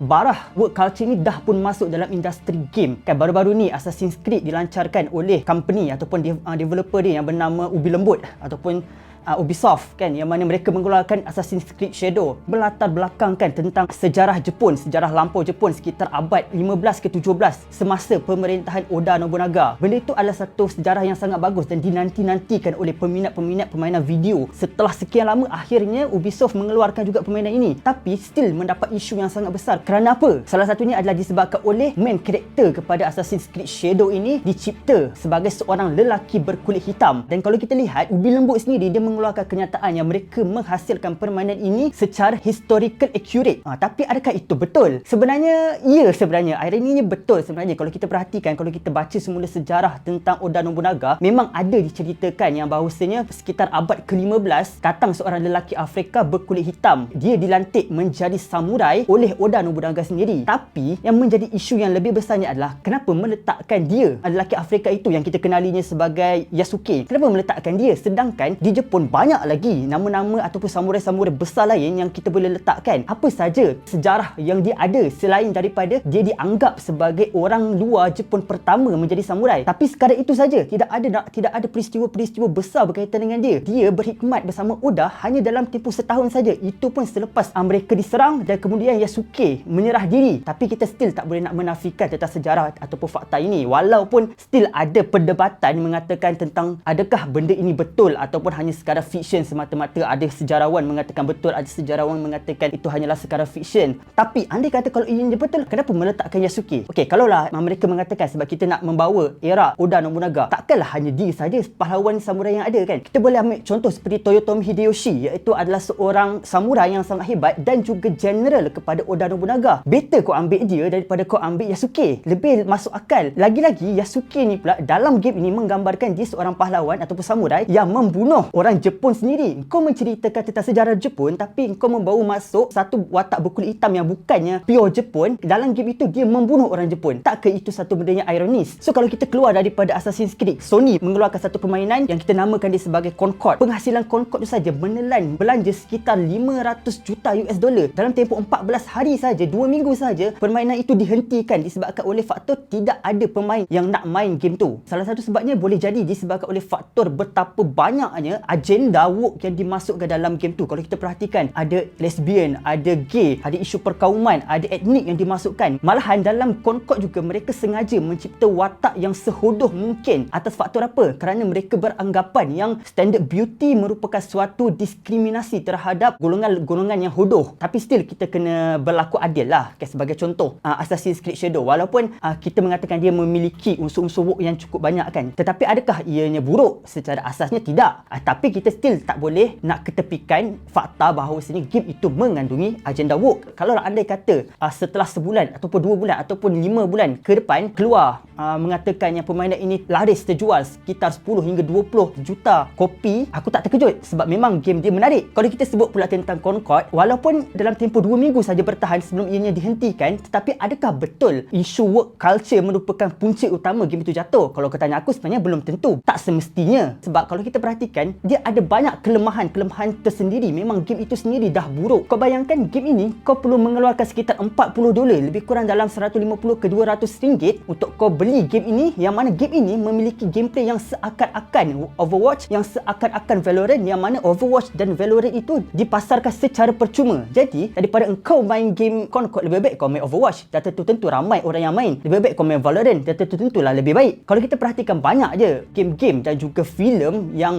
barah work culture ni dah pun masuk dalam industri game. Kan baru-baru ni Assassin's Creed dilancarkan oleh company ataupun de- uh, developer dia yang bernama Ubi Lembut ataupun uh, Ubisoft kan yang mana mereka mengeluarkan Assassin's Creed Shadow berlatar belakangkan tentang sejarah Jepun, sejarah lampau Jepun sekitar abad 15 ke 17 semasa pemerintahan Oda Nobunaga. Benda itu adalah satu sejarah yang sangat bagus dan dinanti-nantikan oleh peminat-peminat permainan video. Setelah sekian lama akhirnya Ubisoft mengeluarkan juga permainan ini tapi still mendapat isu yang sangat besar. Kerana apa? Salah satunya adalah disebabkan oleh main karakter kepada Assassin's Creed Shadow ini dicipta sebagai seorang lelaki berkulit hitam. Dan kalau kita lihat Ubi Lembut sendiri dia mengeluarkan kenyataan yang mereka menghasilkan permainan ini secara historical accurate. Ha, tapi adakah itu betul? Sebenarnya, ya sebenarnya. Ironinya betul sebenarnya. Kalau kita perhatikan, kalau kita baca semula sejarah tentang Oda Nobunaga, memang ada diceritakan yang bahawasanya sekitar abad ke-15, datang seorang lelaki Afrika berkulit hitam. Dia dilantik menjadi samurai oleh Oda Nobunaga sendiri. Tapi, yang menjadi isu yang lebih besarnya adalah kenapa meletakkan dia, lelaki Afrika itu yang kita kenalinya sebagai Yasuke. Kenapa meletakkan dia? Sedangkan di Jepun pun banyak lagi nama-nama ataupun samurai-samurai besar lain yang kita boleh letakkan. Apa saja sejarah yang dia ada selain daripada dia dianggap sebagai orang luar Jepun pertama menjadi samurai. Tapi sekadar itu saja, tidak ada tidak ada peristiwa-peristiwa besar berkaitan dengan dia. Dia berhikmat bersama Oda hanya dalam tempoh setahun saja. Itu pun selepas mereka diserang dan kemudian Yasuke menyerah diri. Tapi kita still tak boleh nak menafikan tentang sejarah ataupun fakta ini. Walaupun still ada perdebatan mengatakan tentang adakah benda ini betul ataupun hanya sekadar sekadar fiction semata-mata. Ada sejarawan mengatakan betul ada sejarawan mengatakan itu hanyalah sekadar fiction. Tapi andai kata kalau ini betul kenapa meletakkan Yasuke? Okey kalaulah mereka mengatakan sebab kita nak membawa era Oda Nobunaga takkanlah hanya dia saja pahlawan samurai yang ada kan? Kita boleh ambil contoh seperti Toyotomi Hideyoshi iaitu adalah seorang samurai yang sangat hebat dan juga general kepada Oda Nobunaga better kau ambil dia daripada kau ambil Yasuke. Lebih masuk akal. Lagi-lagi Yasuke ni pula dalam game ini menggambarkan dia seorang pahlawan ataupun samurai yang membunuh orang Jepun sendiri. Kau menceritakan tentang sejarah Jepun tapi kau membawa masuk satu watak berkulit hitam yang bukannya pure Jepun. Dalam game itu dia membunuh orang Jepun. Takkah itu satu benda yang ironis? So kalau kita keluar daripada Assassin's Creed, Sony mengeluarkan satu permainan yang kita namakan dia sebagai Concord. Penghasilan Concord itu saja menelan belanja sekitar 500 juta US dollar dalam tempoh 14 hari saja, 2 minggu saja permainan itu dihentikan disebabkan oleh faktor tidak ada pemain yang nak main game tu. Salah satu sebabnya boleh jadi disebabkan oleh faktor betapa banyaknya agenda woke yang dimasukkan dalam game tu. Kalau kita perhatikan, ada lesbian, ada gay, ada isu perkauman, ada etnik yang dimasukkan. Malahan dalam Concord juga mereka sengaja mencipta watak yang sehodoh mungkin. Atas faktor apa? Kerana mereka beranggapan yang standard beauty merupakan suatu diskriminasi terhadap golongan-golongan yang hodoh. Tapi still kita kena berlaku adil lah. Okay, sebagai contoh, uh, Assassin's Creed Shadow. Walaupun uh, kita mengatakan dia memiliki unsur-unsur woke yang cukup banyak kan. Tetapi adakah ianya buruk? Secara asasnya tidak. Uh, tapi kita still tak boleh nak ketepikan fakta bahawa sini game itu mengandungi agenda woke. Kalau andai kata uh, setelah sebulan ataupun dua bulan ataupun lima bulan ke depan keluar uh, mengatakan yang permainan ini laris terjual sekitar 10 hingga 20 juta kopi, aku tak terkejut sebab memang game dia menarik. Kalau kita sebut pula tentang Concord, walaupun dalam tempoh dua minggu saja bertahan sebelum ianya dihentikan, tetapi adakah betul isu woke culture merupakan punca utama game itu jatuh? Kalau kau tanya aku sebenarnya belum tentu. Tak semestinya. Sebab kalau kita perhatikan, dia ada banyak kelemahan-kelemahan tersendiri. Memang game itu sendiri dah buruk. Kau bayangkan game ini kau perlu mengeluarkan sekitar 40 dolar, lebih kurang dalam 150 ke 200 ringgit untuk kau beli game ini yang mana game ini memiliki gameplay yang seakan-akan Overwatch yang seakan-akan Valorant yang mana Overwatch dan Valorant itu dipasarkan secara percuma. Jadi, daripada engkau main game Concord lebih baik kau main Overwatch. Dan tentu-tentu ramai orang yang main. Lebih baik kau main Valorant. Dan tentu-tentulah lebih baik. Kalau kita perhatikan banyak je game-game dan juga filem yang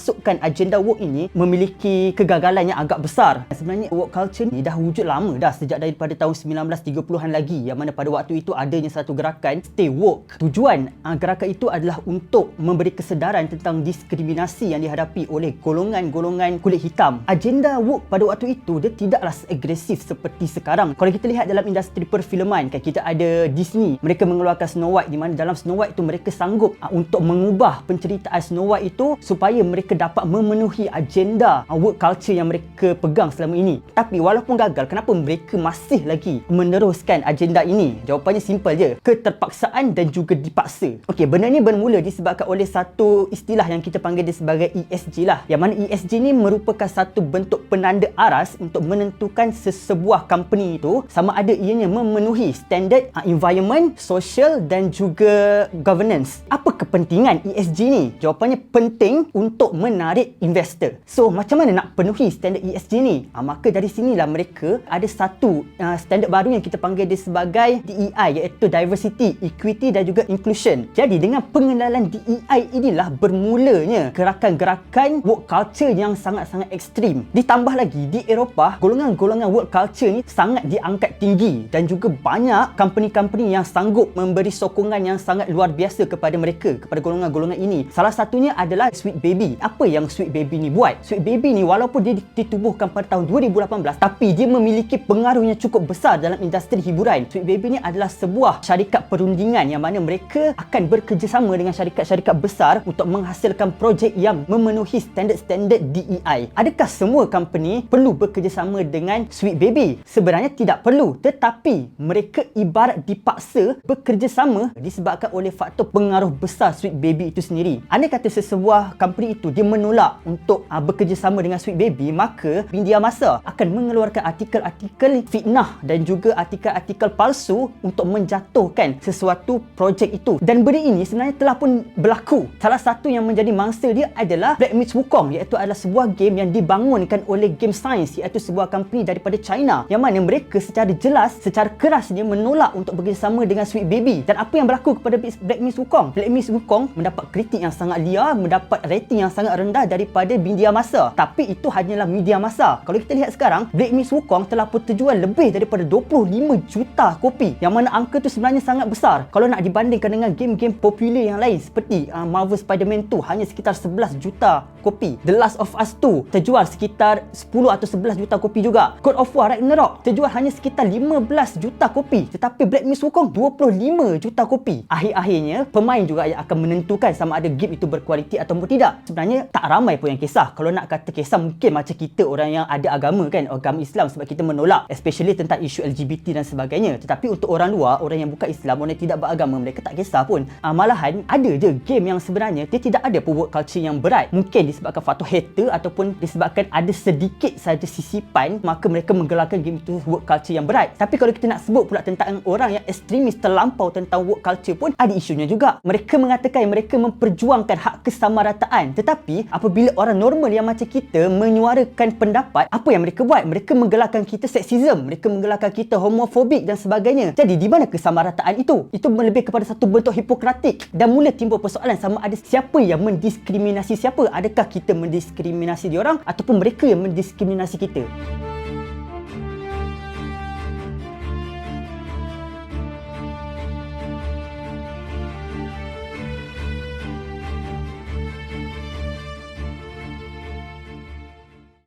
memasukkan agenda woke ini memiliki kegagalan yang agak besar. Sebenarnya woke culture ni dah wujud lama dah sejak daripada tahun 1930-an lagi yang mana pada waktu itu adanya satu gerakan stay woke. Tujuan uh, gerakan itu adalah untuk memberi kesedaran tentang diskriminasi yang dihadapi oleh golongan-golongan kulit hitam. Agenda woke pada waktu itu dia tidaklah agresif seperti sekarang. Kalau kita lihat dalam industri perfilman kan kita ada Disney, mereka mengeluarkan Snow White di mana dalam Snow White itu mereka sanggup uh, untuk mengubah penceritaan Snow White itu supaya mereka dapat memenuhi agenda uh, woke culture yang mereka pegang selama ini. Tapi walaupun gagal, kenapa mereka masih lagi meneruskan agenda ini? Jawapannya simple je. Keterpaksaan paksaan dan juga dipaksa. Okey, benda ni bermula disebabkan oleh satu istilah yang kita panggil dia sebagai ESG lah. Yang mana ESG ni merupakan satu bentuk penanda aras untuk menentukan sesebuah company itu sama ada ianya memenuhi standard uh, environment, social dan juga governance. Apa kepentingan ESG ni? Jawapannya penting untuk menarik investor. So, macam mana nak penuhi standard ESG ni? Uh, maka dari sinilah mereka ada satu uh, standard baru yang kita panggil dia sebagai DEI iaitu diversity, equity dan juga inclusion. Jadi dengan pengenalan DEI inilah bermulanya gerakan-gerakan work culture yang sangat-sangat ekstrim. Ditambah lagi di Eropah, golongan-golongan work culture ni sangat diangkat tinggi dan juga banyak company-company yang sanggup memberi sokongan yang sangat luar biasa kepada mereka, kepada golongan-golongan ini. Salah satunya adalah Sweet Baby. Apa yang Sweet Baby ni buat? Sweet Baby ni walaupun dia ditubuhkan pada tahun 2018 tapi dia memiliki pengaruh yang cukup besar dalam industri hiburan. Sweet Baby ni adalah sebuah syarikat perundingan yang mana mereka akan bekerjasama dengan syarikat-syarikat besar untuk menghasilkan projek yang memenuhi standard-standard DEI. Adakah semua company perlu bekerjasama dengan Sweet Baby? Sebenarnya tidak perlu tetapi mereka ibarat dipaksa bekerjasama disebabkan oleh faktor pengaruh besar Sweet Baby itu sendiri. Anda kata sesebuah company itu dia menolak untuk uh, bekerjasama dengan Sweet Baby maka media masa akan mengeluarkan artikel-artikel fitnah dan juga artikel-artikel palsu untuk menjatuhkan sesuatu projek itu. Dan benda ini sebenarnya telah pun berlaku. Salah satu yang menjadi mangsa dia adalah Black Myth Wukong iaitu adalah sebuah game yang dibangunkan oleh Game Science iaitu sebuah company daripada China yang mana mereka secara jelas, secara keras dia menolak untuk bekerjasama dengan Sweet Baby. Dan apa yang berlaku kepada Black Myth Wukong? Black Myth Wukong mendapat kritik yang sangat liar, mendapat rating yang sangat rendah daripada media masa. Tapi itu hanyalah media masa. Kalau kita lihat sekarang, Black Myth Wukong telah pun terjual lebih daripada 25 juta kopi. Yang mana angka tu sebenarnya sangat besar. Kalau nak dibandingkan dengan game-game popular yang lain seperti uh, Marvel Spider-Man 2 hanya sekitar 11 juta kopi. The Last of Us 2 terjual sekitar 10 atau 11 juta kopi juga. God of War Ragnarok terjual hanya sekitar 15 juta kopi. Tetapi Black Myth Wukong 25 juta kopi. Akhir-akhirnya pemain juga yang akan menentukan sama ada game itu berkualiti ataupun tidak. Sebenarnya tak ramai pun yang kisah. Kalau nak kata kisah mungkin macam kita orang yang ada agama kan, agama Islam sebab kita menolak especially tentang isu LGBT dan sebagainya. Tetapi untuk orang luar, orang yang bukan Islam, orang yang tidak beragama, mereka tak kisah pun. Uh, malahan ada je game yang sebenarnya dia tidak ada pun work culture yang berat. Mungkin disebabkan faktor hater ataupun disebabkan ada sedikit saja sisipan, maka mereka menggelarkan game itu work culture yang berat. Tapi kalau kita nak sebut pula tentang orang yang ekstremis terlampau tentang work culture pun ada isunya juga. Mereka mengatakan mereka memperjuangkan hak kesamarataan. Tetapi apabila orang normal yang macam kita menyuarakan pendapat, apa yang mereka buat? Mereka menggelarkan kita seksism, mereka menggelarkan kita homofobik dan sebagainya. Jadi di mana kesamarataan itu? Itu lebih kepada satu bentuk hipokratik dan mula timbul persoalan sama ada siapa yang mendiskriminasi siapa? Adakah kita mendiskriminasi diorang ataupun mereka yang mendiskriminasi kita?